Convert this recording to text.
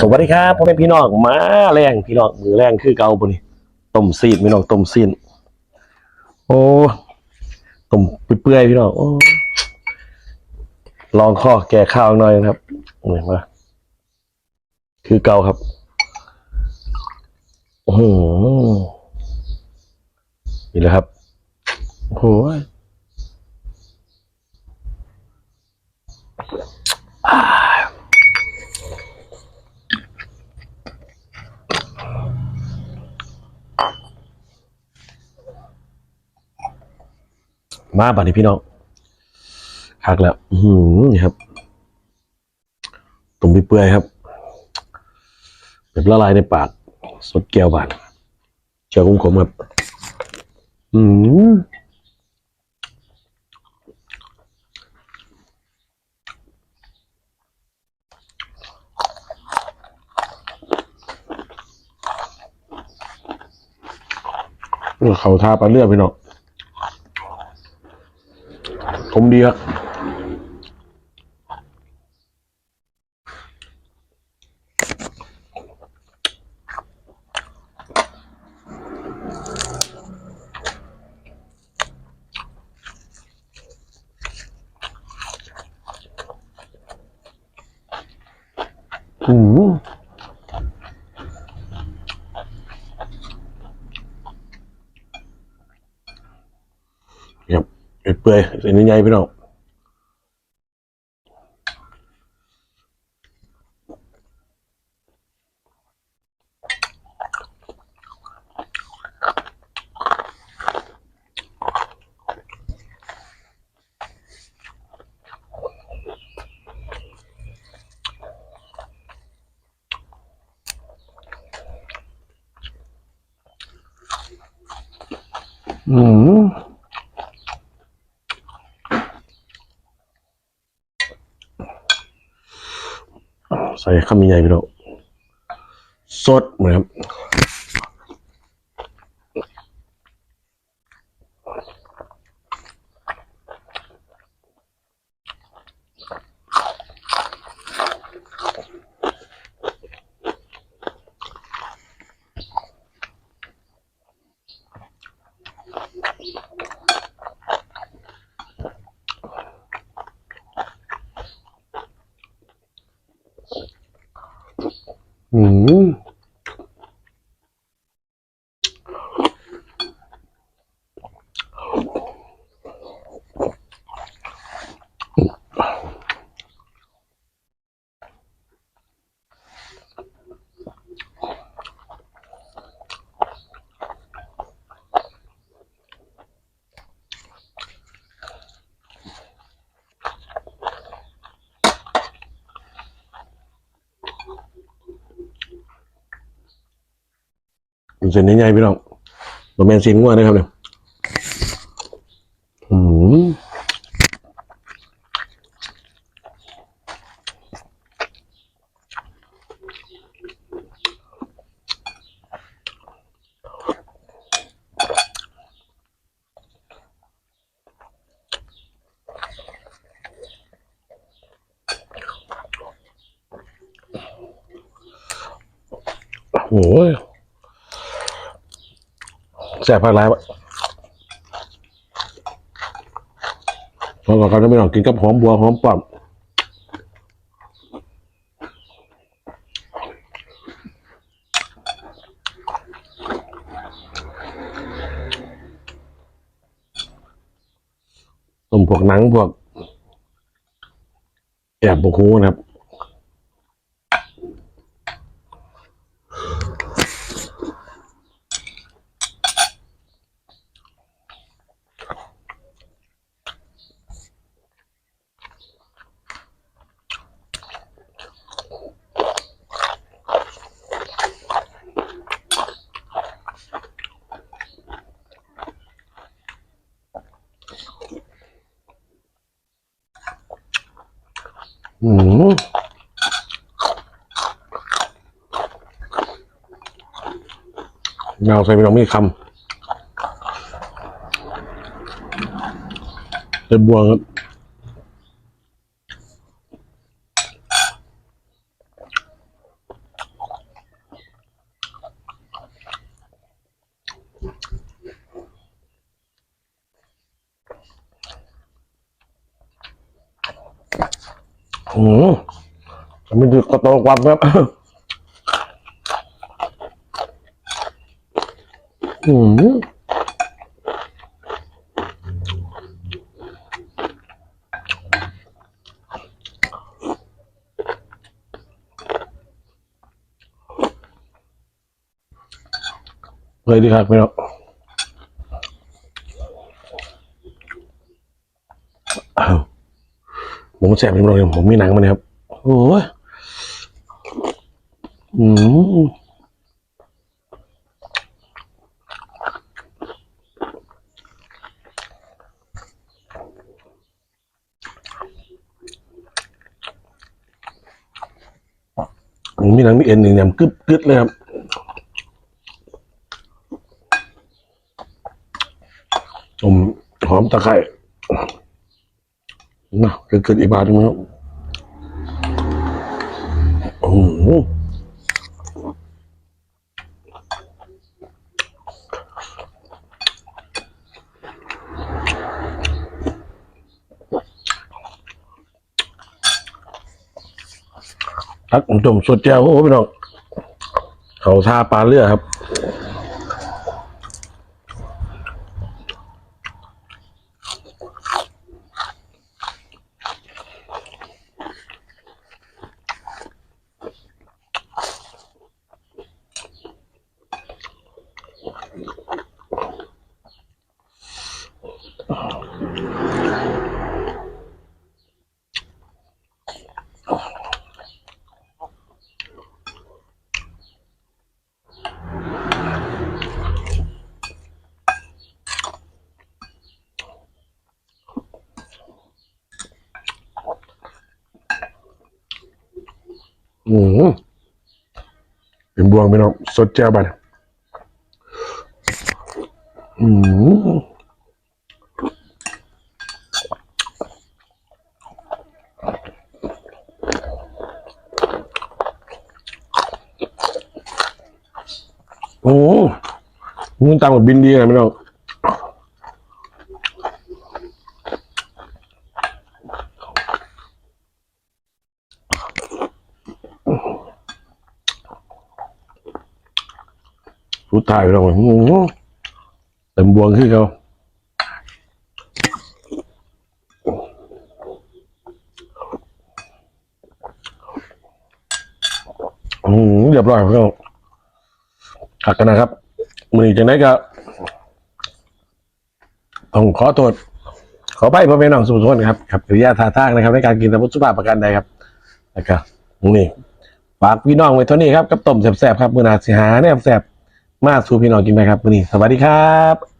สวัสดีครับพ่อแม่พี่น้องมาแรงพี่น้องมือแรงคือเก่าปุ่นี่ต้มซีนพี่น้องต้มซีนโอ้ต้มเปื่อยๆพี่น้องโอ้ลองข้อแก่ข้าวหน่อยนะครับนี่มาคือเก่าครับโอ้โหนี่แหละครับโอ้โมาบัดนี้พี่น้องหักแล้ว อือหือนี่ครับต้มเปื่อยครับแบบละลายในปาก สดแก้วบานเจียวขมๆครับ อืมเขาทาปลาเลือดพี่น้อง มดีครับอืมครับ เปื่อยเส้นใหญ่ๆพี่น้องอืม ใส่ข้าวมีใหญ่ไปแล้วสดเหมือนครับ Угу. เส้นใหญ่ๆพี่น้องบะแมนซีนงัวนะครับเนี่ยอืมโอ้ย แสบภาคร้ายปะพอกับเขาจะไม่ลองกินกับหอมบัวหอมปั่มต้มพวกหนังพวกแอบบุกหูนะครับ อืมเงาใส่ไปลองมีดคำเต็มบวงครับ อืมไมันคือกระโตกความครับ อืมเลยดีครับพี่น้งอ้าวผม แสบพี่น้องผมมีหนังมันนะครับ โอ้ยอืมมีหนังมีเอ็นหนึ่งเนี่ยกึบกึดเลยครับผมหอมตะไคร้ นะเกิดเกิดอีกบาทหนึงครับโอ้โหทักผมจมสดแจ้วโอ้พี่น้องเขาทาปลาเลือครับ อืมเป็นบวงพี่น้องสดแจ้วบันอืมโอ้มึงตามกับบินดีไงพี่น้อง สุดท้ายพี่น้องเต็มบวงขึ้นเขาอืมเรียบร้อยพี่น้องหักกันนะครับมือจังไดก็ต้องขอโทษขอไปพ่อแม่น้องสุภาพครับครับกิริยาท่าทางนะครับ ในการกินตะพุสุภาพประกันใดครับนะครับนี่ฝากพี่น้องไว้เท่านี้ครับกับต้มแซ่บๆครับมือนาสิหาเนี่ยแซ่บ มาสู่พี่น้องกินไปครับวันนี้ สวัสดีครับ